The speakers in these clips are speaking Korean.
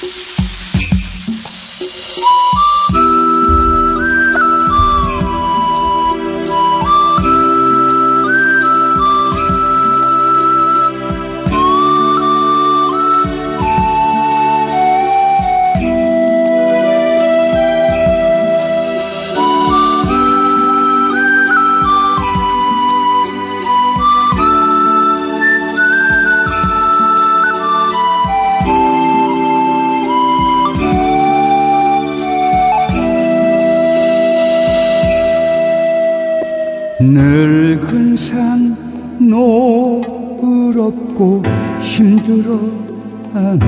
늙은 힘들어하는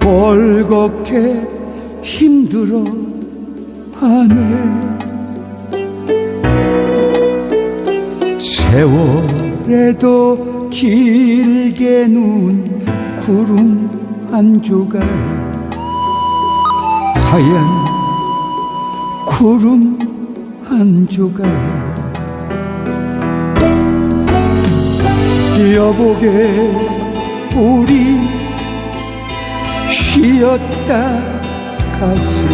벌겋게 힘들어하네 세월에도 길게 눈 구름 한 조각 하얀 구름 한 조각 여보게 우리 쉬었다 가세.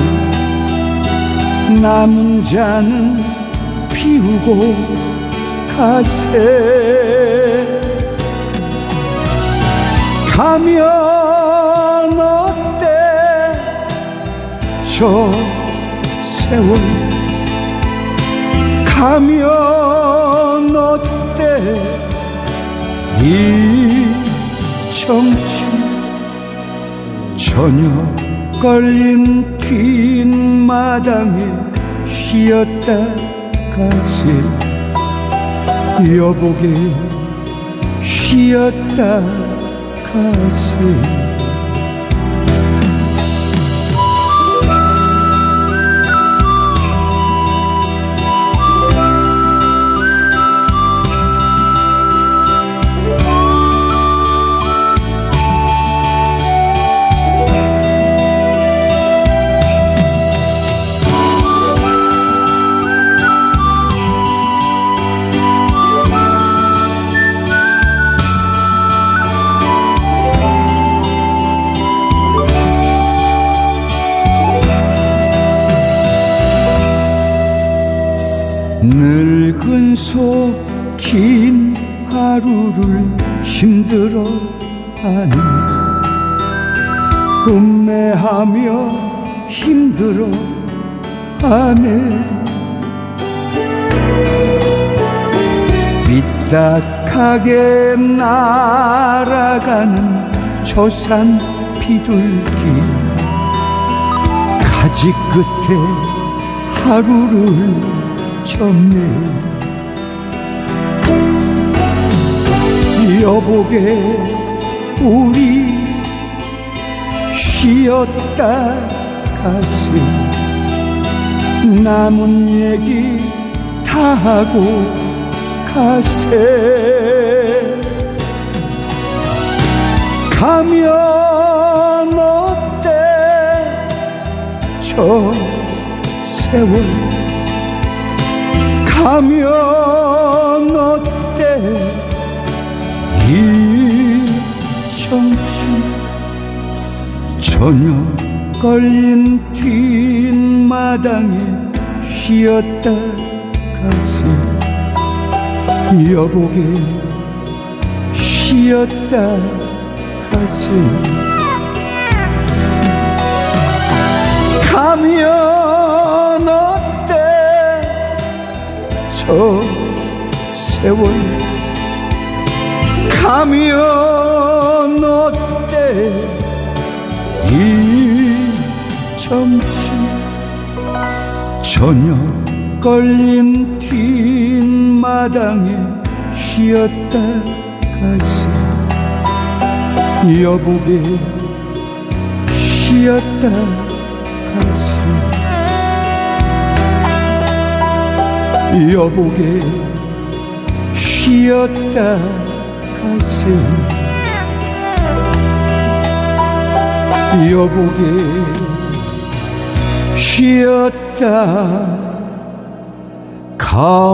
남은 잔은 피우고 가세. 가면 어때? 저 세월. 가면 어때 이 정취 저녁 걸린 뒷마당에 쉬었다 가세. 여보게 쉬었다 가세 늙은 속긴 하루를 힘들어 하는 음매하며 힘들어 하네 삐딱하게 날아가는 초산 비둘기 가지 끝에 하루를 접네 여보게 우리 쉬었다 가세 남은 얘기 다 하고 가세. 가면 어때? 저 세월 가면 어때? 이 정취 저녁 걸린 뒷마당에 쉬었다 가세 여보게 쉬었다 가세 가면 저 세월. 가면 어때 이 정취 저녁 걸린 뒷마당에 쉬었다 가세 여보게 쉬었다 가세 여보게 쉬었다 가세. 여보게 쉬었다 가세